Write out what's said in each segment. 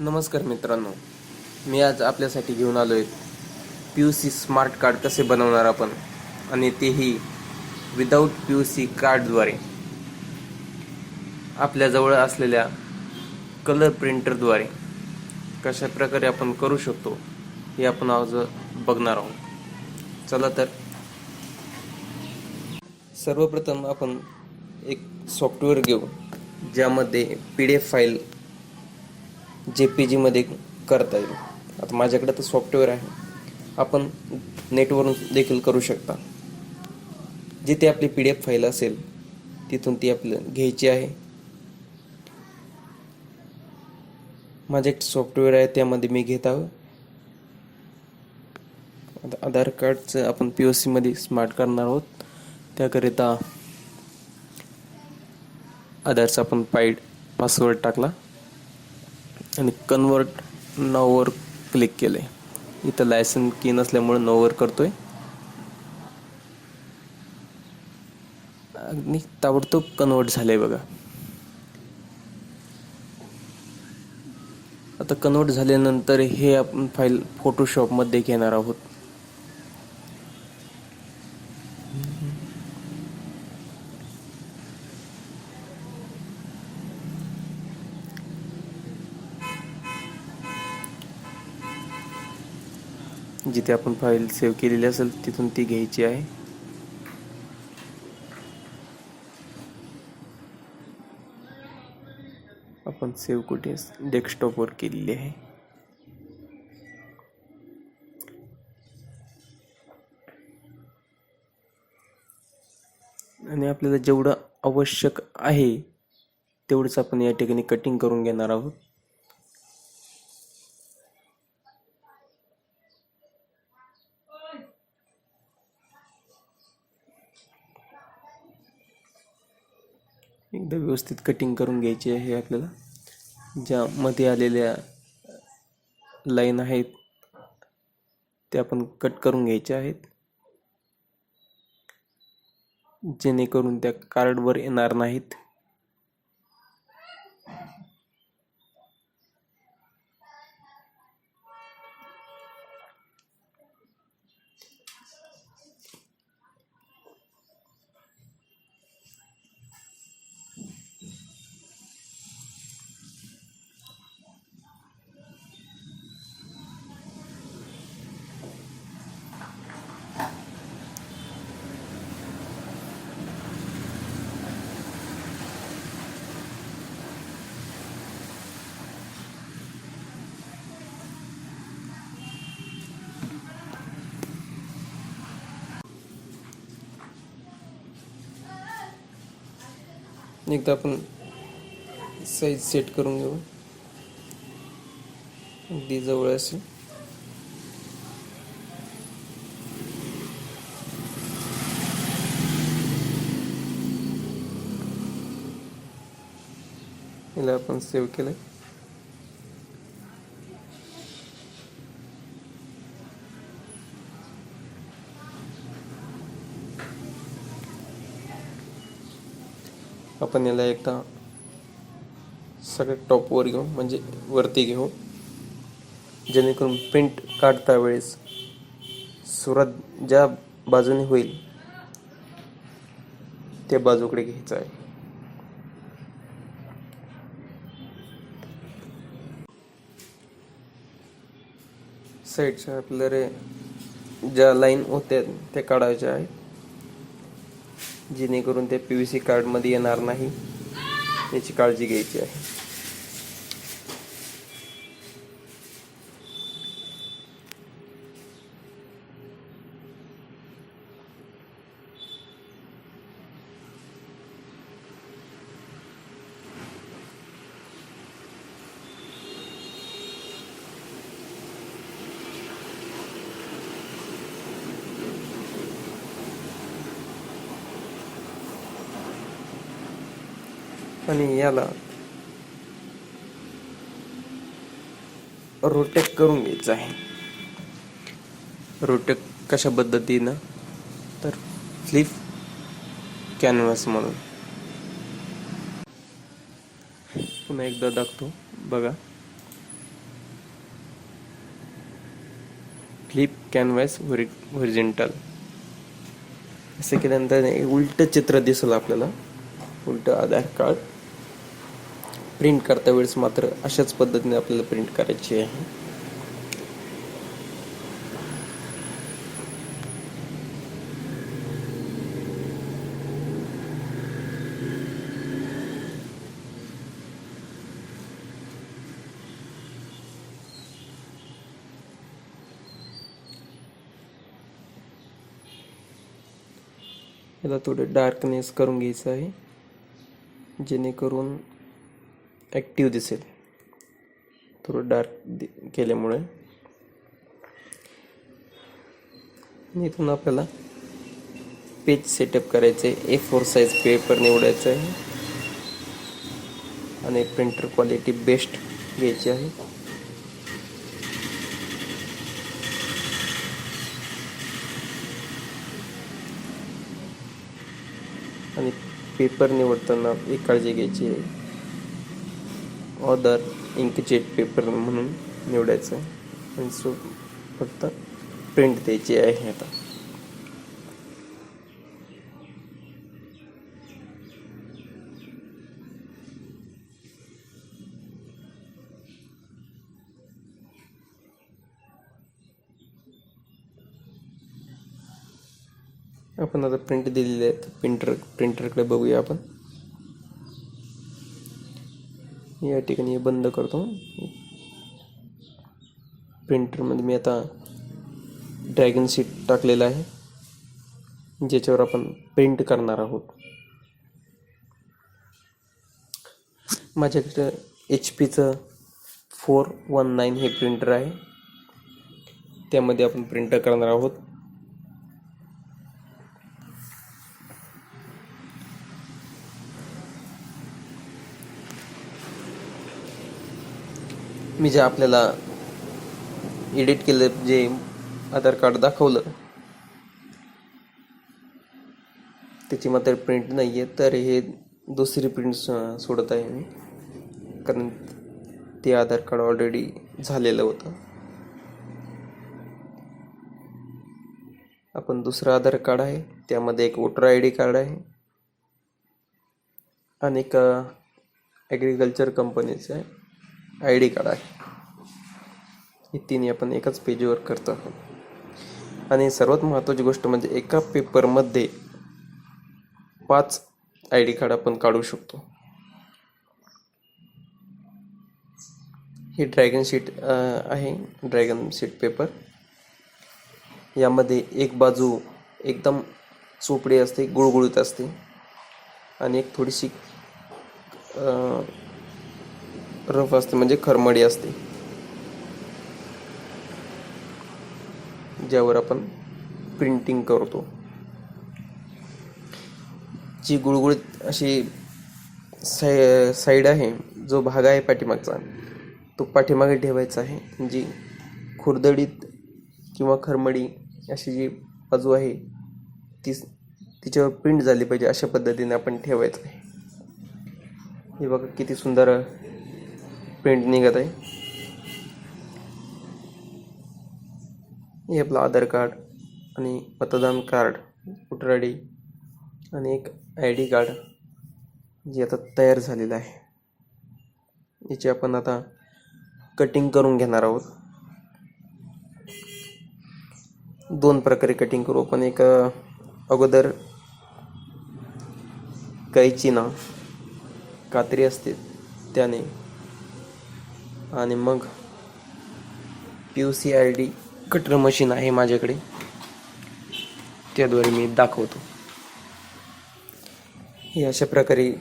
नमस्कार मित्रांनो मी आज आपल्यासाठी घेऊन आलो आहे P U C smart card कसे बनवणार आपण आणि तेही विदाऊट पी यू सी कार्डद्वारे आपल्याजवळ असलेल्या कलर प्रिंटरद्वारे कशा प्रकारे आपण करू शकतो हे आपण आज बघणार आहोत. चला तर. सर्वप्रथम आपण एक सॉफ्टवेअर घेऊ ज्यामध्ये P D F file J P जीमध्ये करता येईल. आता माझ्याकडे तर सॉफ्टवेअर आहे. आपण नेटवरून देखील करू शकता. जिथे आपली पी डी एफ फाईल असेल तिथून ती आपलं घ्यायची आहे. माझे एक सॉफ्टवेअर आहे त्यामध्ये मी घेत आहो आता आधार कार्डचं आपण पी ओ सीमध्ये स्मार्ट करणार आहोत. त्याकरिता आधारचा आपण पाईड पासवर्ड टाकला. आणि कन्वर्ट नऊवर क्लिक केले इथं लायसन की नसल्यामुळे नोवर करतोय. आणि ताबडतोब कन्वर्ट आहे बघा. आता कन्वर्ट झाल्यानंतर हे आपण फाईल फोटोशॉपमध्ये घेणार आहोत. जिथे आपण फाईल सेव्ह केलेली असेल तिथून ती घ्यायची आहे. आपण सेव्ह कुठे डेस्कटॉपवर केलेली आहे. आणि आपल्याला जेवढं आवश्यक आहे तेवढंच आपण या ठिकाणी कटिंग करून घेणार आहोत. एकदा व्यवस्थित कटिंग करून घ्यायची आहे आपल्याला. ज्या मध्ये आलेल्या लाईन आहेत त्या आपण कट करून घ्यायच्या आहेत. जेणेकरून त्या कार्डवर येणार नाहीत. एकदा आपण साईज सेट करून घेऊ. अगदी जवळ असेल. याला आपण सेव्ह केलं आपण याला एकदा सगळ्यात टॉपवर घेऊ म्हणजे वरती घेऊ. जेणेकरून प्रिंट काढता वेळेस सुरुवात ज्या बाजूने होईल त्या बाजूकडे घ्यायचं आहे. साईडच्या आपल्याला ज्या लाईन होत्या त्या काढायच्या आहेत. जेणेकरून ते पी व्ही सी कार्डमध्ये येणार नाही. याची काळजी घ्यायची आहे. आणि याला रोटेक करून घ्यायचं आहे. रोटेक कशा पद्धतीनं? तर फ्लिप कॅनव्हास म्हणून. पुन्हा एकदा दाखतो बघा. फ्लिप कॅनव्हास व्हरि असे केल्यानंतर उलटं चित्र दिसलं आपल्याला. उलटं आधार कार्ड प्रिंट करता वेळेस मात्र अशाच पद्धतीने आपल्याला प्रिंट करायची आहे. याला थोडे डार्कनेस करून घ्यायचं आहे. जेणेकरून ॲक्टिव्ह दिसेल. थोडं डार्क केल्यामुळे. इथून आपल्याला पेज सेटअप करायचं आहे ए फोर साईज पेपर निवडायचं आहे. आणि प्रिंटर क्वालिटी बेस्ट घ्यायची आहे. आणि पेपर निवडताना एक काळजी घ्यायची आहे. ऑदर इंकजेट पेपर म्हणून निवडायचं आहे. आणि सो फक्त प्रिंट द्यायची आहे आता. आपण आता प्रिंट दिलेले आहेत प्रिंटर प्रिंटरकडे बघूया आपण. या ठिकाणी हे बंद करतो. प्रिंटरमध्ये मी आता ड्रॅगन सीट टाकलेलं आहे ज्याच्यावर आपण प्रिंट करणार आहोत. माझ्याकडे एच पीचं फोर वन नाईन हे प्रिंटर आहे. त्यामध्ये आपण प्रिंट करणार आहोत. मी जे आपल्याला एडिट केलं जे आधार कार्ड दाखवलं त्याची मात्र प्रिंट नाही आहे तर हे दुसरी प्रिंट सोडत आहे मी. कारण ते आधार कार्ड ऑलरेडी झालेलं होतं. आपण दुसरं आधार कार्ड आहे त्यामध्ये एक वोटर आय डी कार्ड आहे आणि एक ॲग्रिकल्चर कंपनीचं आहे. आय डी कार्ड आहे. हे तिन्ही आपण एकाच पेजवर करतो. आहोत आणि सर्वात महत्त्वाची गोष्ट म्हणजे एका पेपरमध्ये पाच आय डी कार्ड आपण काढू शकतो. ही ड्रॅगन शीट आहे. ड्रॅगन शीट पेपर यामध्ये एक बाजू एकदम चोपडी असते गुळगुळीत असते. आणि एक थोडीशी रफ असते म्हणजे खरमडी असते. ज्यावर आपण प्रिंटिंग करतो. जी गुळगुळीत अशी साय साईड आहे जो भाग आहे पाठीमागचा तो पाठीमागे ठेवायचा आहे. जी खुरदडीत किंवा खरमडी अशी जी बाजू आहे ती तिच्यावर प्रिंट झाली पाहिजे अशा पद्धतीने आपण ठेवायचं आहे. हे बघा किती सुंदर प्रिंट निघत आहे. हे आपलं आधार कार्ड आणि मतदान कार्ड वोटर आय डी आणि एक आय डी कार्ड जे आता तयार झालेलं आहे. याची आपण आता कटिंग करून घेणार आहोत. दोन प्रकारे कटिंग करू. आपण एक अगोदर कैची ना कात्री असते त्याने आणि मग P U C I D cutter machine आहे माझ्याकडे. त्याद्वारे मी दाखवतो. हे अशा प्रकारे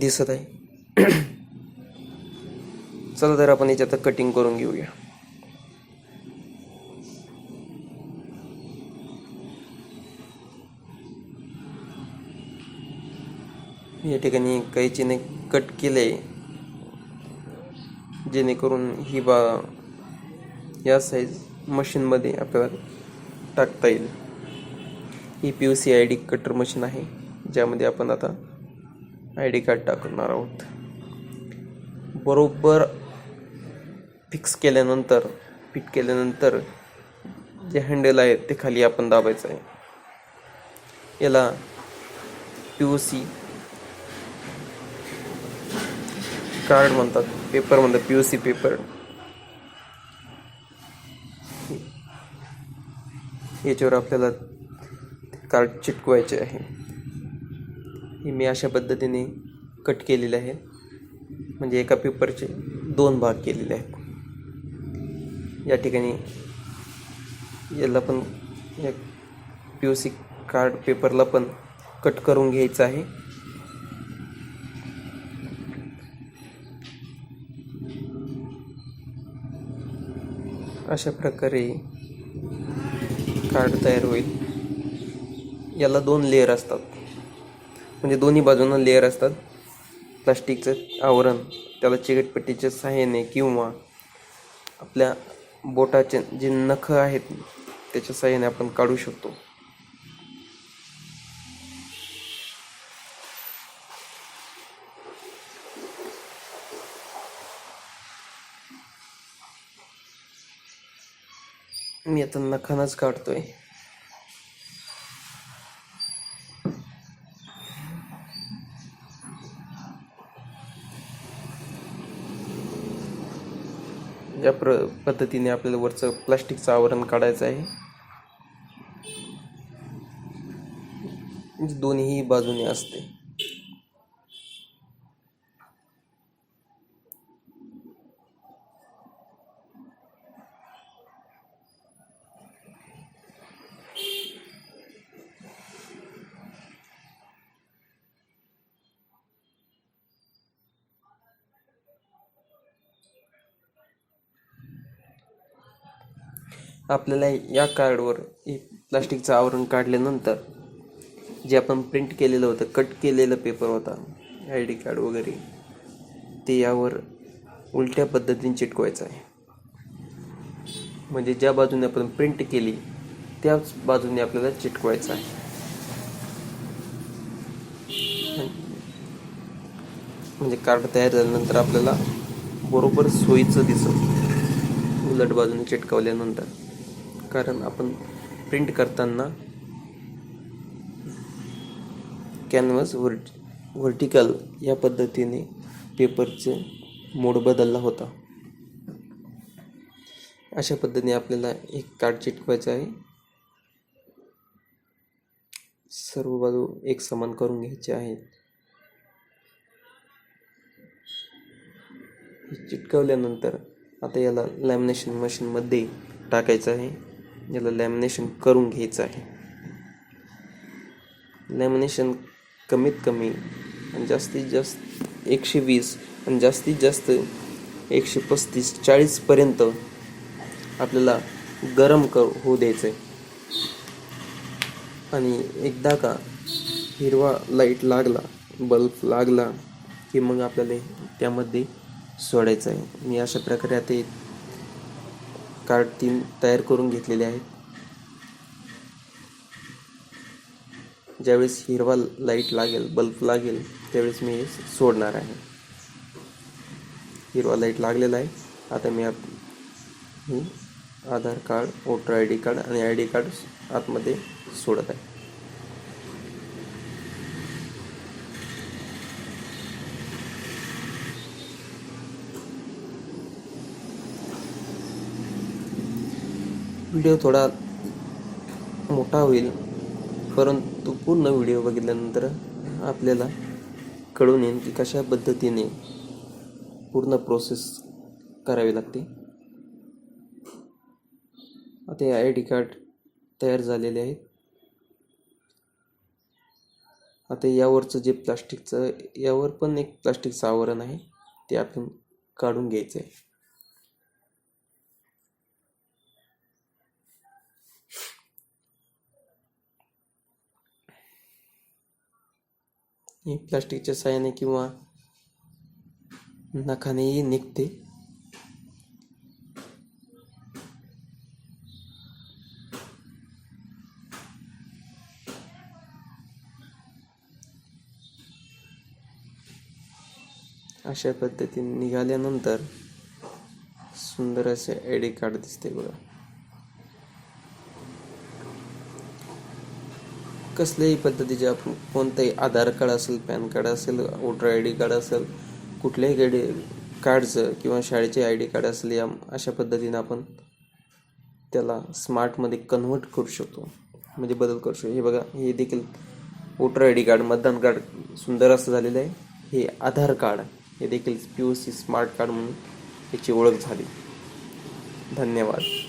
दिसत आहे. चला तर आपण याच्यात कटिंग करून घेऊया. या ठिकाणी कैचीने कट केले जेणेकरून ही बा या साईज मशीनमध्ये आपल्याला टाकता येईल. ही P U C I D cutter machine आहे ज्यामध्ये आपण आता आय डी कार्ड टाकणार आहोत. बरोबर फिक्स केल्यानंतर फिट केल्यानंतर जे हँडल आहे ते खाली आपण दाबायचं आहे. याला पी ओ सी कार्ड म्हणतात पेपर म्हणतात पी यू सी पेपर. याच्यावर आपल्याला कार्ड चिटकवायचे आहे. हे मी अशा पद्धतीने कट केलेले आहे. म्हणजे एका पेपरचे दोन भाग केलेले आहेत. या ठिकाणी याला पण या पी यू सी कार्ड पेपरला पण कट करून घ्यायचं आहे. अशा प्रकारे कार्ड तयार होईल. याला दोन लेअर असतात. म्हणजे दोन्ही बाजूंना लेअर असतात. प्लास्टिकचं आवरण त्याला चिकटपट्टीच्या सहाय्याने किंवा आपल्या बोटाचे जे नखं आहेत त्याच्या सहाय्याने आपण काढू शकतो. मी आता नखानच काढतोय. या प्र पद्धतीने आपल्याला वरचं प्लास्टिकचं आवरण काढायचं आहे. म्हणजे दोन्ही बाजूने असते. आपल्याला या कार्डवर एक प्लास्टिकचं आवरण काढल्यानंतर जे आपण प्रिंट केलेलं होतं कट केलेलं पेपर होता आय डी कार्ड वगैरे ते यावर उलट्या पद्धतीने चिटकवायचं आहे. म्हणजे ज्या बाजूने आपण प्रिंट केली त्याच बाजूने आपल्याला चिटकवायचं आहे. म्हणजे कार्ड तयार झाल्यानंतर आपल्याला बरोबर सोयीचं दिसत उलट बाजूने चिटकवल्यानंतर. कारण आपण प्रिंट करताना कॅनव्हास व्हर्ट व्हर्टिकल या पद्धतीने पेपरचे मोड बदलला होता. अशा पद्धतीने आपल्याला एक कार्ड चिटकवायचं आहे. सर्व बाजू एक समान करून घ्यायचे आहेत. हे चिटकवल्यानंतर आता याला लॅमिनेशन मशीनमध्ये टाकायचं आहे. याला लॅमिनेशन करून घ्यायचं आहे. लॅमिनेशन कमीत कमी आणि जास्तीत जास्त एकशे वीस आणि जास्तीत जास्त एकशे पस्तीस चाळीसपर्यंत आपल्याला गरम कर होऊ द्यायचं आहे आणि एकदा का हिरवा लाइट लागला बल्ब लागला की मग आपल्याला त्यामध्ये सोडायचं आहे मी अशा प्रकारे आता कार्ड तीन तयार करून घेतलेले आहेत. ज्यावेळेस हिरवा लाइट लागेल बल्ब लागेल त्यावेळेस मी हे सोडणार आहे. हिरवा लाइट लागलेला आहे. आता मी आप मी Aadhaar card voter I D card आणि आय डी कार्ड आतमध्ये सोडत आहे. व्हिडिओ थोडा मोठा होईल परंतु पूर्ण व्हिडिओ बघितल्यानंतर आपल्याला कळून येईल की कशा पद्धतीने पूर्ण प्रोसेस करावी लागते. आता हे आय डी कार्ड तयार झालेले आहेत. आता यावरचं जे प्लास्टिकचं यावर पण एक प्लास्टिकचं आवरण आहे ते आपण काढून घ्यायचं आहे प्लास्टिकच्या साह्याने किंवा नखानेही निघते. अशा पद्धतीने निघाल्यानंतर सुंदर असे आय डी कार्ड दिसते बघा. कसल्याही पद्धतीचे आपण कोणतंही आधार कार्ड असेल पॅन कार्ड असेल वोटर आय डी कार्ड असेल कुठल्याही गाडी कार्डचं किंवा शाळेचे आय डी कार्ड असेल या अशा पद्धतीनं आपण त्याला स्मार्टमध्ये कन्व्हर्ट करू शकतो. म्हणजे बदल करू शकतो. हे बघा हे देखील वोटर आय डी कार्ड मतदान कार्ड सुंदर असं झालेलं आहे. हे आधार कार्ड हे देखील P O C smart card म्हणून याची ओळख झाली. धन्यवाद.